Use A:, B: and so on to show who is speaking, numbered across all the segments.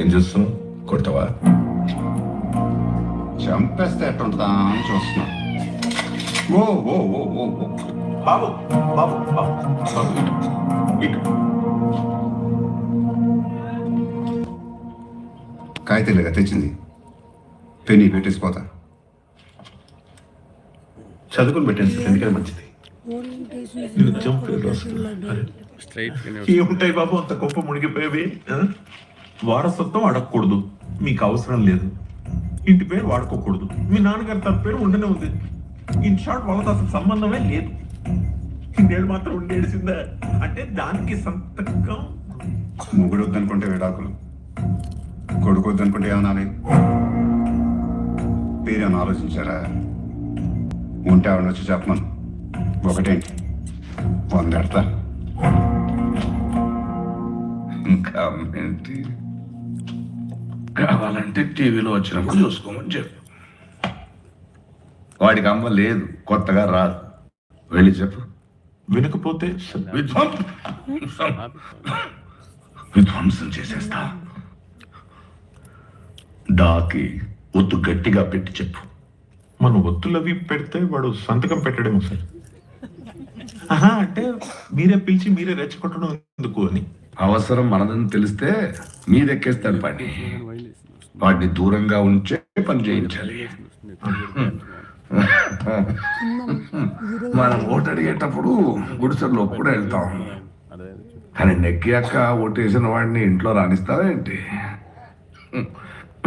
A: ఏం చూస్తున్నావు? కొడతావా?
B: చంపేస్తే ఎట్టుంటుందా అని చూస్తున్నా. ఓ ఓ ఓ ఓ
A: బాబు బాబు బాబు. బాబు. ఇటు.
B: కాగితాలుగా తెచ్చింది. పెనీ పెట్టేసిపోతా
A: చదువుకుని పెట్టాను సార్ ఎందుకని మంచిది. ఏముంటాయి బాబు అంత గొప్ప మునిగిపోయేవి? వారసత్వం అడగకూడదు. మీకు అవసరం లేదు. ఇంటి పేరు వాడుకోకూడదు. మీ నాన్నగారి తన పేరు ఉండనే ఉంది. ఇన్ షార్ట్ వాళ్ళతో అసలు సంబంధమే లేదు. ఇన్నేళ్ళు మాత్రం ఉండేసిందా అంటే దానికి సంతకం.
B: మొగుడు వద్దనుకుంటే విడాకులు. కొడుకు వద్దనుకుంటే ఏమనాలి పేరేమన్నా ఆలోచించారా? ఉంటే ఆవిడ వచ్చి చెప్పమను. ఒకటేంటి? వందెడతా
C: ఇంకా ఏంటి కావాలంటే టీవీలో వచ్చినప్పుడు చూసుకోమని చెప్పు వాడికి అమ్మ లేదు కొత్తగా రాదు. వెళ్ళి చెప్పు.
A: వినకపోతే
C: విధ్వంసం. విధ్వంసం చేసేస్తా. డాకి ఒత్తు గట్టిగా పెట్టి చెప్పు.
A: మనం ఒత్తులు అవి పెడితే వాడు సంతకం పెట్టడేమో సార్. ఆహా అంటే మీరే పిలిచి మీరే రెచ్చగొట్టడం ఎందుకు అని.
C: అవసరం మనదని తెలిస్తే మీదెక్కేస్తాడు పని వాడిని దూరంగా ఉంచే పని చేయించాలి. మనం ఓటు అడిగేటప్పుడు గుడిసెల్లో కూడా వెళ్తాం. కానీ నెక్కాక ఓటేసిన వాడిని ఇంట్లో రాణిస్తావా ఏంటి?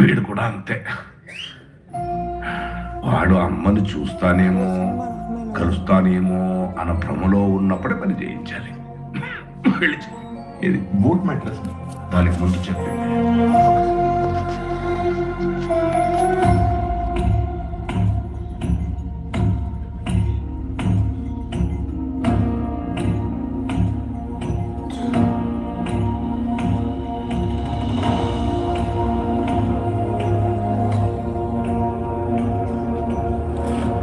C: వీడు కూడా అంతే. వాడు అమ్మని చూస్తానేమో కలుస్తానేమో అన్న భ్రమలో ఉన్నప్పుడే పని చేయించాలి. వెళ్ళి
A: ఇది బూట్ మెట్ల
C: దానికి ముందు చెప్పింది